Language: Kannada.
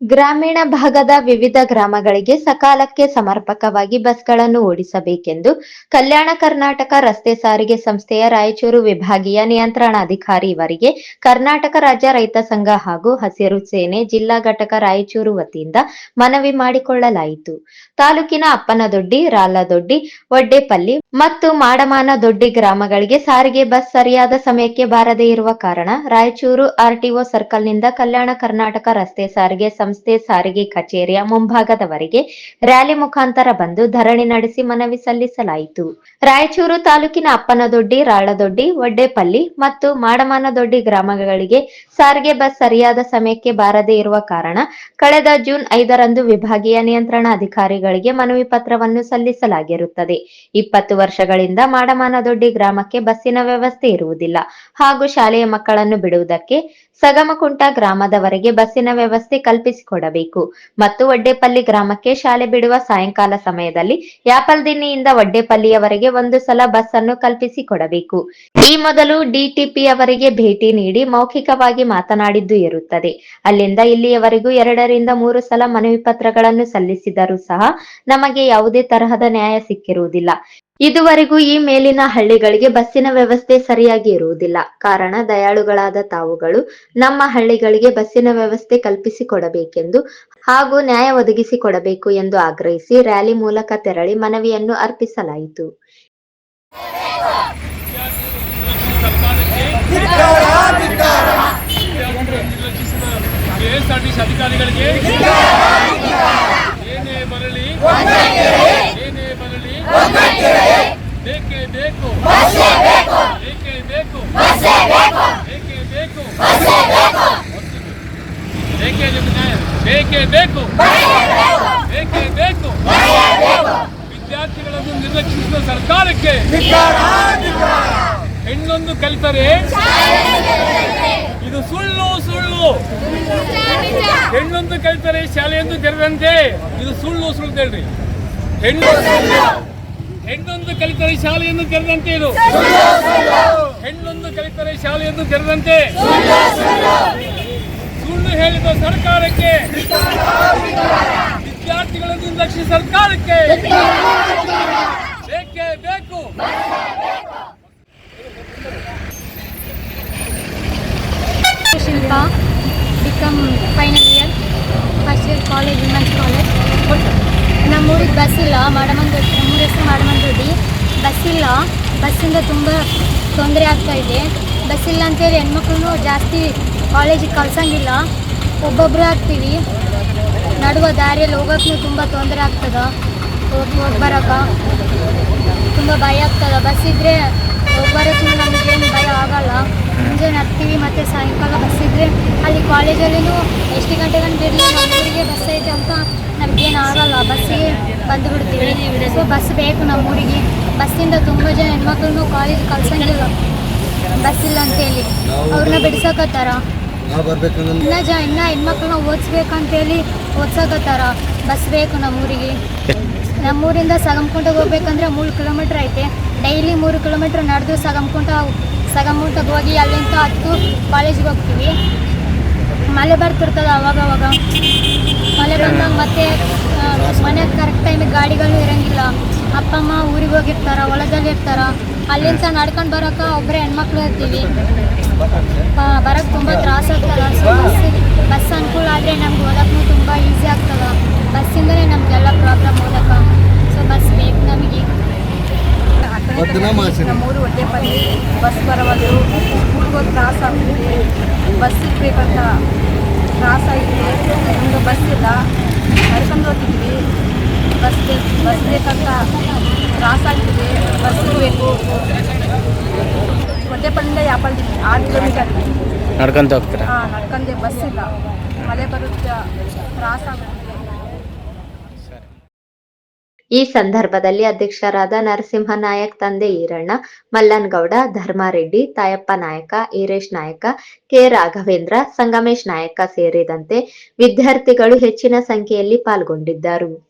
ಗ್ರಾಮೀಣ ಭಾಗದ ವಿವಿಧ ಗ್ರಾಮಗಳಿಗೆ ಸಕಾಲಕ್ಕೆ ಸಮರ್ಪಕವಾಗಿ ಬಸ್ಗಳನ್ನು ಓಡಿಸಬೇಕೆಂದು ಕಲ್ಯಾಣ ಕರ್ನಾಟಕ ರಸ್ತೆ ಸಾರಿಗೆ ಸಂಸ್ಥೆಯ ರಾಯಚೂರು ವಿಭಾಗೀಯ ನಿಯಂತ್ರಣಾಧಿಕಾರಿ ಇವರಿಗೆ ಕರ್ನಾಟಕ ರಾಜ್ಯ ರೈತ ಸಂಘ ಹಾಗೂ ಹಸಿರು ಸೇನೆ ಜಿಲ್ಲಾ ಘಟಕ ರಾಯಚೂರು ವತಿಯಿಂದ ಮನವಿ ಮಾಡಿಕೊಳ್ಳಲಾಯಿತು. ತಾಲೂಕಿನ ಅಪ್ಪನದೊಡ್ಡಿ, ರಾಲದೊಡ್ಡಿ, ಒಡ್ಡೆಪಲ್ಲಿ ಮತ್ತು ಮಾಡಮಾನ ದೊಡ್ಡಿ ಗ್ರಾಮಗಳಿಗೆ ಸಾರಿಗೆ ಬಸ್ ಸರಿಯಾದ ಸಮಯಕ್ಕೆ ಬಾರದೇ ಇರುವ ಕಾರಣ ರಾಯಚೂರು ಆರ್ಟಿಒ ಸರ್ಕಲ್ನಿಂದ ಕಲ್ಯಾಣ ಕರ್ನಾಟಕ ರಸ್ತೆ ಸಾರಿಗೆ ಸಂಸ್ಥೆ ಸಾರಿಗೆ ಕಚೇರಿಯ ಮುಂಭಾಗದವರೆಗೆ ರ್ಯಾಲಿ ಮುಖಾಂತರ ಬಂದು ಧರಣಿ ನಡೆಸಿ ಮನವಿ ಸಲ್ಲಿಸಲಾಯಿತು. ರಾಯಚೂರು ತಾಲೂಕಿನ ಅಪ್ಪನದೊಡ್ಡಿ, ರಾಳದೊಡ್ಡಿ, ಒಡ್ಡೆಪಲ್ಲಿ ಮತ್ತು ಮಾಡಮಾನದೊಡ್ಡಿ ಗ್ರಾಮಗಳಿಗೆ ಸಾರಿಗೆ ಬಸ್ ಸರಿಯಾದ ಸಮಯಕ್ಕೆ ಬಾರದೇ ಇರುವ ಕಾರಣ ಕಳೆದ ಜೂನ್ ಐದರಂದು ವಿಭಾಗೀಯ ನಿಯಂತ್ರಣ ಅಧಿಕಾರಿಗಳಿಗೆ ಮನವಿ ಪತ್ರವನ್ನು ಸಲ್ಲಿಸಲಾಗಿರುತ್ತದೆ. ಇಪ್ಪತ್ತು ವರ್ಷಗಳಿಂದ ಮಾಡಮಾನದೊಡ್ಡಿ ಗ್ರಾಮಕ್ಕೆ ಬಸ್ಸಿನ ವ್ಯವಸ್ಥೆ ಇರುವುದಿಲ್ಲ. ಹಾಗೂ ಶಾಲೆಯ ಮಕ್ಕಳನ್ನು ಬಿಡುವುದಕ್ಕೆ ಸಗಮಕುಂಟ ಗ್ರಾಮದವರೆಗೆ ಬಸ್ಸಿನ ವ್ಯವಸ್ಥೆ ಕಲ್ಪಿಸಿಕೊಡಬೇಕು ಮತ್ತು ಒಡ್ಡೆಪಲ್ಲಿ ಗ್ರಾಮಕ್ಕೆ ಶಾಲೆ ಬಿಡುವ ಸಾಯಂಕಾಲ ಸಮಯದಲ್ಲಿ ಯಾಪಲ್ದಿನ್ನಿಯಿಂದ ಒಡ್ಡೆಪಲ್ಲಿಯವರೆಗೆ ಒಂದು ಸಲ ಬಸ್ ಅನ್ನು ಕಲ್ಪಿಸಿಕೊಡಬೇಕು ಈ ಮೊದಲು ಡಿಟಿಪಿ ಅವರಿಗೆ ಭೇಟಿ ನೀಡಿ ಮೌಖಿಕವಾಗಿ ಮಾತನಾಡಿದ್ದು ಇರುತ್ತದೆ. ಅಲ್ಲಿಂದ ಇಲ್ಲಿಯವರೆಗೂ ಎರಡರಿಂದ ಮೂರು ಸಲ ಮನವಿ ಪತ್ರಗಳನ್ನು ಸಲ್ಲಿಸಿದರೂ ಸಹ ನಮಗೆ ಯಾವುದೇ ತರಹದ ನ್ಯಾಯ ಸಿಕ್ಕಿರುವುದಿಲ್ಲ. ಇದುವರೆಗೂ ಈ ಮೇಲಿನ ಹಳ್ಳಿಗಳಿಗೆ ಬಸ್ಸಿನ ವ್ಯವಸ್ಥೆ ಸರಿಯಾಗಿ ಇರುವುದಿಲ್ಲ. ಕಾರಣ, ದಯಾಳುಗಳಾದ ತಾವುಗಳು ನಮ್ಮ ಹಳ್ಳಿಗಳಿಗೆ ಬಸ್ಸಿನ ವ್ಯವಸ್ಥೆ ಕಲ್ಪಿಸಿಕೊಡಬೇಕೆಂದು ಹಾಗೂ ನ್ಯಾಯ ಒದಗಿಸಿಕೊಡಬೇಕು ಎಂದು ಆಗ್ರಹಿಸಿ ರ್ಯಾಲಿ ಮೂಲಕ ತೆರಳಿ ಮನವಿಯನ್ನು ಅರ್ಪಿಸಲಾಯಿತು. ಏನೇ ಬರಲಿ ಬೇಕೇ? ಬೇಕು. ಬೇಕೇ? ಬೇಕು. ಬೇಕೇ? ಬೇಕು. ಬೇಕೇ ಬೇಕು. ಬೇಕೇ ಬೇಕು. ಬೇಕೇ ಬೇಕು. ವಿದ್ಯಾರ್ಥಿಗಳನ್ನು ನಿರ್ಲಕ್ಷಿಸಿದ ಸರ್ಕಾರಕ್ಕೆ ಹೆಣ್ಣೊಂದು ಕಲಿತರೆ ಇದು ಸುಳ್ಳು ಸುಳ್ಳು. ಹೆಣ್ಣೊಂದು ಕಲಿತರೆ ಶಾಲೆಯೊಂದು ತೆರೆದಂತೆ. ಇದು ಸುಳ್ಳು ಸುಳ್ಳು ಹೇಳ್ರಿ. ಹೆಣ್ಣು ಹೆಣ್ಣೊಂದು ಕಲಿತರೆ ಶಾಲೆಯನ್ನು ತೆರೆದಂತೆ ಇದು. ಹೆಣ್ಣೊಂದು ಕಲಿತರೆ ಶಾಲೆಯನ್ನು ತೆರೆದಂತೆ. ಸುಳ್ಳು ಹೇಳಿದ ಸರ್ಕಾರಕ್ಕೆ. ವಿದ್ಯಾರ್ಥಿಗಳನ್ನು ನಿರ್ಲಕ್ಷಿಸಿದ ಸರ್ಕಾರಕ್ಕೆ. ಬೇಕೇ ಬೇಕು. Shilpa BCom final year first year college women's college ನಮ್ಮೂರಿಗೆ ಬಸ್ ಇಲ್ಲ ನಮ್ಮೂರ ಹೆಸರು ಮಾಡಮಂದೊಡ್ಡಿ ಬಸ್ ಇಲ್ಲ. ಬಸ್ಸಿಂದ ತುಂಬ ತೊಂದರೆ ಆಗ್ತಾ ಇದೆ. ಬಸ್ಸಿಲ್ಲ ಅಂತೇಳಿ ಹೆಣ್ಮಕ್ಳು ಜಾಸ್ತಿ ಕಾಲೇಜಿಗೆ ಕಳ್ಸಂಗಿಲ್ಲ. ಒಬ್ಬೊಬ್ಬರೇ ಆಗ್ತೀವಿ. ನಡುವ ದಾರಿಯಲ್ಲಿ ಹೋಗೋಕ್ಕೂ ತುಂಬ ತೊಂದರೆ ಆಗ್ತದೆ. ಹೋಗಿ ಹೋಗಿ ಬರೋಕೆ ತುಂಬ ಭಯ ಆಗ್ತದೆ. ಬಸ್ ಇದ್ದರೆ ಹೋಗ್ಬರೋಕ್ಕೂ ನಮಗೇನು ಭಯ ಆಗಲ್ಲ. ಮುಂಜಾನೆ ಹತ್ತೀವಿ ಮತ್ತು ಸಾಯಂಕಾಲ ಬಸ್ ಇದ್ದರೆ ಅಲ್ಲಿ ಕಾಲೇಜಲ್ಲಿನೂ ಎಷ್ಟು ಗಂಟೆಗಂತ ಇರಲಿ? ನಮ್ಮೂರಿಗೆ ಬಸ್ ಐತೆ ಅಂತ ನಮಗೇನು ಆಗಲ್ಲ. ಬಸ್ಸಿಗೆ ಬಂದು ಬಿಡ್ತೀವಿ ಸೊ ಬಸ್ ಬೇಕು ನಮ್ಮೂರಿಗೆ ಬಸ್ಸಿಂದ ತುಂಬ ಜನ ಹೆಣ್ಮಕ್ಳನ್ನು ಕಾಲೇಜ್ ಕಳ್ಸಂಗಿಲ್ಲ. ಬಸ್ ಇಲ್ಲ ಅಂತೇಳಿ ಅವ್ರನ್ನ ಬಿಡ್ಸಕತ್ತಾರ? ಇನ್ನ ಜ, ಇನ್ನ ಹೆಣ್ಮಕ್ಳನ್ನ ಓದಿಸ್ಬೇಕಂತೇಳಿ ಓದ್ಸಕತ್ತಾರ? ಬಸ್ ಬೇಕು ನಮ್ಮೂರಿಗೆ ನಮ್ಮೂರಿಂದ ಸಗಮಕುಂಟಗೆ ಹೋಗ್ಬೇಕಂದ್ರೆ ಮೂರು ಕಿಲೋಮೀಟ್ರ್ ಐತೆ. ಡೈಲಿ ಮೂರು ಕಿಲೋಮೀಟ್ರ್ ನಡೆದು ಸಗಮ್ಕುಂಟ ಸಗಮಕುಂಟಗೆ ಹೋಗಿ ಅಲ್ಲಿಂದ ಹತ್ತು ಕಾಲೇಜಿಗೆ ಹೋಗ್ತೀವಿ. ಮಳೆ ಬರ್ತಿರ್ತದೆ ಅವಾಗ ಅವಾಗ. ಮಳೆ ಬಂದಾಗ ಮತ್ತೆ ಮನೆಗೆ ಕರೆಕ್ಟ್ ಟೈಮಿಗೆ ಗಾಡಿಗಳು ಇರೋಂಗಿಲ್ಲ. ಅಪ್ಪ ಅಮ್ಮ ಊರಿಗೆ ಹೋಗಿರ್ತಾರ ಹೊಲದಲ್ಲಿ ಇರ್ತಾರ. ಅಲ್ಲಿಂದ ನಡ್ಕೊಂಡು ಬರೋಕೆ ಒಬ್ಬರೇ ಹೆಣ್ಮಕ್ಳು ಇರ್ತೀವಿ. ಬರೋಕ್ಕೆ ತುಂಬ ತ್ರಾಸ ಆಗ್ತದ. ಸೊ ಬಸ್ ಬಸ್ ಅನುಕೂಲ ಆದರೆ ನಮ್ಗೆ ಓದಕ್ಕೂ ತುಂಬ ಈಸಿ ಆಗ್ತದೆ. ಬಸ್ಸಿಂದಲೇ ನಮಗೆಲ್ಲ ಪ್ರಾಬ್ಲಮ್ ಓದಕ್ಕೆ. ಸೊ ಬಸ್ ಬೇಕು ನಮಗೆ. ನಮ್ಮೂರು ಮಾಸಿನ ಪಲ್ಲಿ. ಬಸ್ ಬರೋದು ಹುಡುಗರು ತ್ರಾಸ ಆಗ್ತಿದೆ. ಬಸ್ ಸಿಗ್ಬೇಕಂತ ತ್ರಾಸ ಆಗಿದೆ ನಮ್ಗೆ ಬಸ್ ಇಲ್ಲ. ನಡ್ಕೊಂಡು ಹೋಗ್ತಿದ್ವಿ ಬಸ್ ಬೇಕು ಬಸ್ ಬೇಕಂತ ತ್ರಾಸ ಆಗ್ತಿದೆ. ಬಸ್ ಬೇಕು. ಹೊಟ್ಟೆಪಲ್ಲಿಂದ ಯಾಪಲ್ದಿ ಆರು ಕಿಲೋಮೀಟರ್ ನಡ್ಕೊಂತ ಹೋಗ್ತೀರಾ? ಹಾಂ ನಡ್ಕೊಂಡೆ ಬಸ್ ಇಲ್ಲ. ಮಳೆ ಬರುತ್ತೆ ತ್ರಾಸ ಆಗುತ್ತೆ. ಈ ಸಂದರ್ಭದಲ್ಲಿ ಅಧ್ಯಕ್ಷರಾದ ನರಸಿಂಹ ನಾಯಕ್ ತಂದೆ ಈರಣ್ಣ, ಮಲ್ಲನ್ಗೌಡ, ಧರ್ಮಾರೆಡ್ಡಿ, ತಾಯಪ್ಪ ನಾಯಕ, ಈರೇಶ್ ನಾಯಕ, ಕೆ ರಾಘವೇಂದ್ರ, ಸಂಗಮೇಶ್ ನಾಯಕ ಸೇರಿದಂತೆ ವಿದ್ಯಾರ್ಥಿಗಳು ಹೆಚ್ಚಿನ ಸಂಖ್ಯೆಯಲ್ಲಿ ಪಾಲ್ಗೊಂಡಿದ್ದರು.